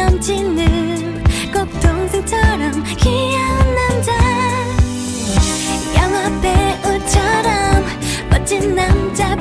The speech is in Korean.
넘치는 꼭 동생처럼 귀여운 남자. 영화 배우처럼 멋진 남자